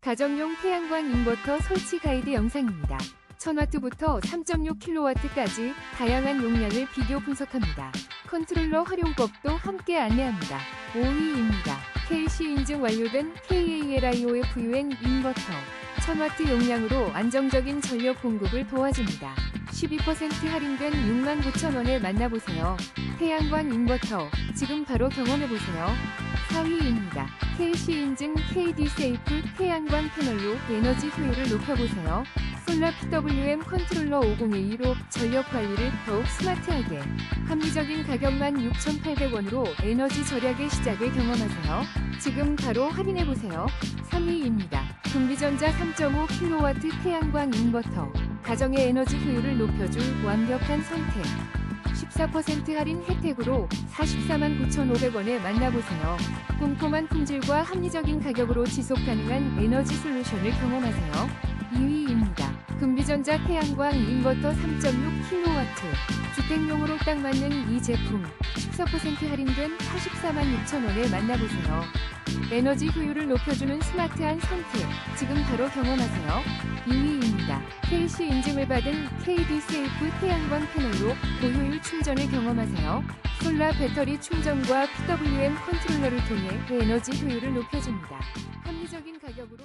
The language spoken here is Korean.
가정용 태양광 인버터 설치 가이드 영상입니다. 1000W부터 3.6kW까지 다양한 용량을 비교 분석합니다. 컨트롤러 활용법도 함께 안내합니다. 5위입니다. KC 인증 완료된 KALIOFUN 인버터 1000W 용량으로 안정적인 전력 공급을 도와줍니다. 12% 할인된 69,000원에 만나보세요. 태양광 인버터 지금 바로 경험해보세요. 4위입니다. KC 인증 KD 세이프 태양광 패널로 에너지 효율을 높여보세요. 솔라 PWM 컨트롤러 5012로 전력 관리를 더욱 스마트하게 합리적인 가격만 6,800원으로 에너지 절약의 시작을 경험하세요. 지금 바로 할인해보세요. 3위입니다. 금비전자 3.5kW 태양광 인버터 가정의 에너지 효율을 높여줄 완벽한 선택 14% 할인 혜택으로 44만 9,500원에 만나보세요. 꼼꼼한 품질과 합리적인 가격으로 지속 가능한 에너지 솔루션을 경험하세요. 2위입니다. 금비전자 태양광 인버터 3.6kW 주택용으로 딱 맞는 이 제품 14% 할인된 44만 6천원에 만나보세요. 에너지 효율을 높여주는 스마트한 선택 지금 바로 경험하세요. 2위입니다. KC 인증을 받은 KD 세이프 태양광 패널로 고효율 충전을 경험하세요. 솔라 배터리 충전과 PWM 컨트롤러를 통해 에너지 효율을 높여줍니다. 합리적인 가격으로